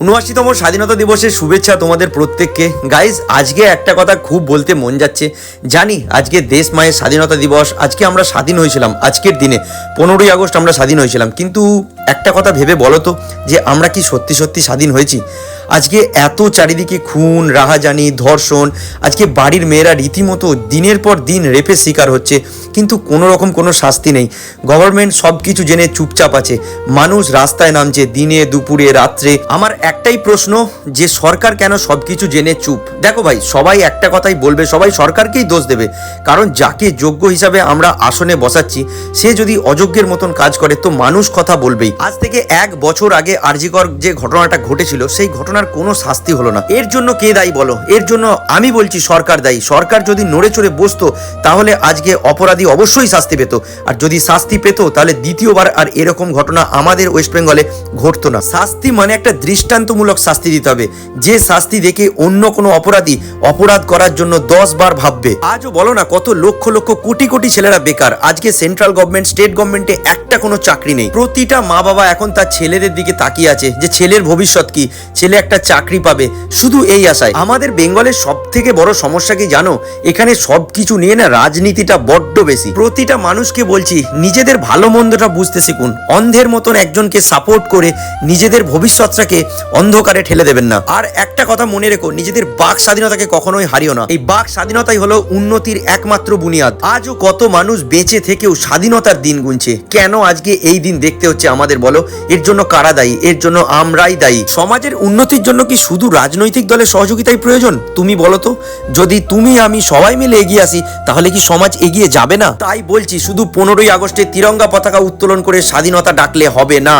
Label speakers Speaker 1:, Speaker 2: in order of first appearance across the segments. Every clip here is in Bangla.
Speaker 1: উনআশিতম স্বাধীনতা দিবসের শুভেচ্ছা তোমাদের প্রত্যেককে। গাইজ আজকে একটা কথা খুব বলতে মন যাচ্ছে। জানি, আজকে দেশ মায়ের স্বাধীনতা দিবস, আজকে আমরা স্বাধীন হয়েছিলাম, আজকের দিনে। পনেরোই আগস্ট আমরা স্বাধীন হয়েছিলাম। কিন্তু একটা কথা ভেবে বলো তো, যে আমরা কি সত্যি সত্যি স্বাধীন হয়েছি? আজকে এত চারিদিকে খুন, রাহাজানি, ধর্ষণ, আজকে বাড়ির মেয়েরা রীতিমতো দিনের পর দিন রেপের শিকার হচ্ছে, কিন্তু কোনো রকম কোনো শাস্তি নেই। গভর্নমেন্ট সব কিছু জেনে চুপচাপ আছে। মানুষ রাস্তায় নামছে দিনে, দুপুরে, রাত্রে। আমার একটাই প্রশ্ন, যে সরকার কেন সব কিছু জেনে চুপ? দেখো ভাই, সবাই একটা কথাই বলবে, সবাই সরকারকেই দোষ দেবে। কারণ যাকে যোগ্য হিসাবে আমরা আসনে বসাচ্ছি, সে যদি অযোগ্যের মতন কাজ করে, তো মানুষ কথা বলবেই। আজ থেকে এক বছর আগে আরজিকর যে ঘটনাটা ঘটেছিল, সেই ঘটনার কোনো শাস্তি হলো না। এর জন্য কে দায়ী বলো? এর জন্য আমি বলছি সরকার দায়ী। সরকার যদি নড়ে চড়ে বসতো, তাহলে আজকে অপরাধী অবশ্যই শাস্তি পেত। আর যদি শাস্তি পেত, তাহলে দ্বিতীয়বার আর এরকম ঘটনা আমাদের ওয়েস্ট বেঙ্গলে ঘটতো না। শাস্তি মানে একটা দৃষ্টান্তমূলক শাস্তি দিতে হবে। যে শাস্তি দেখে অন্য কোনো অপরাধী অপরাধ করার জন্য দশ বার ভাববে। আজও বলো না, কত লক্ষ লক্ষ কোটি কোটি ছেলেরা বেকার। আজকে সেন্ট্রাল গভর্নমেন্ট স্টেট গভর্নমেন্টে একটা কোনো চাকরি নেই। প্রতিটা মা বাবা এখন তার ছেলেদের দিকে তাকিয়ে আছে যে ছেলের ভবিষ্যৎ কি? ছেলে একটা চাকরি পাবে, শুধু এই আশায়। আমাদের বেঙ্গলের সব থেকে বড় সমস্যা কি জানো? এখানে সব কিছু নিয়ে না রাজনীতিটা বড্ড বেশি। প্রতিটা মানুষকে বলছি, নিজেদের ভালো মন্দটা বুঝতে শিখুন। অন্ধের মতন একজনকে সাপোর্ট করে নিজেদের ভবিষ্যৎটাকে অন্ধকারে ঠেলে দেবেন না। আর একটা কথা মনে রেখো, নিজেদের বাক স্বাধীনতাকে কখনোই হারিও না। এই বাক স্বাধীনতাই হলো উন্নতির একমাত্র বুনিয়াদ। আজও কত মানুষ বেঁচে থেকেও স্বাধীনতার দিন গুনছে। কেন আজকে এই দিন দেখতে হচ্ছে আমাদের বলো? এর জন্য কারা দায়ী? এর জন্য আমরাই দায়ী। সমাজের উন্নতির জন্য কি শুধু রাজনৈতিক দলের সহযোগিতাই প্রয়োজন? তুমি বলো তো। যদি তুমি, আমি সবাই মিলে এগিয়ে আসি, তাহলে কি সমাজ এগিয়ে যাবে না? তাই বলছি, শুধু পনেরোই আগস্টে তিরঙ্গা পতাকা উত্তোলন করে স্বাধীনতা ডাকলে হবে না।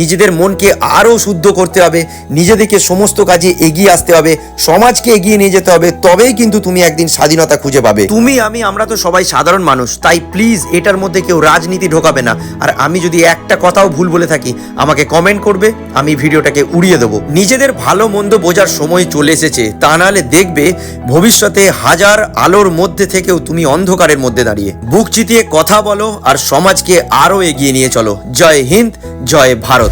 Speaker 1: নিজেদের মনকে আরও শুদ্ধ করতে হবে, নিজেদেরকে সমস্ত কাজে এগিয়ে আসতে হবে, সমাজকে এগিয়ে নিয়ে যেতে হবে, তবেই কিন্তু তুমি একদিন স্বাধীনতা খুঁজে পাবে। তুমি, আমি, আমরা তো সবাই সাধারণ মানুষ, তাই প্লিজ এটার মধ্যে কেউ রাজনীতি ঢোকাবে না। আর আমি যদি একটা কথাও ভুল বলে থাকি, আমাকে কমেন্ট করবে, আমি ভিডিওটাকে উড়িয়ে দেবো। নিজেদের ভালো মন্দ বোঝার সময় চলে এসেছে। তা নাহলে দেখবে ভবিষ্যতে হাজার আলোর মধ্যে থেকেও তুমি অন্ধকারের মধ্যে দাঁড়িয়ে। বুক চিতিয়ে কথা বলো আর সমাজকে আরও এগিয়ে নিয়ে চলো। জয় হিন্দ, জয় ভারত।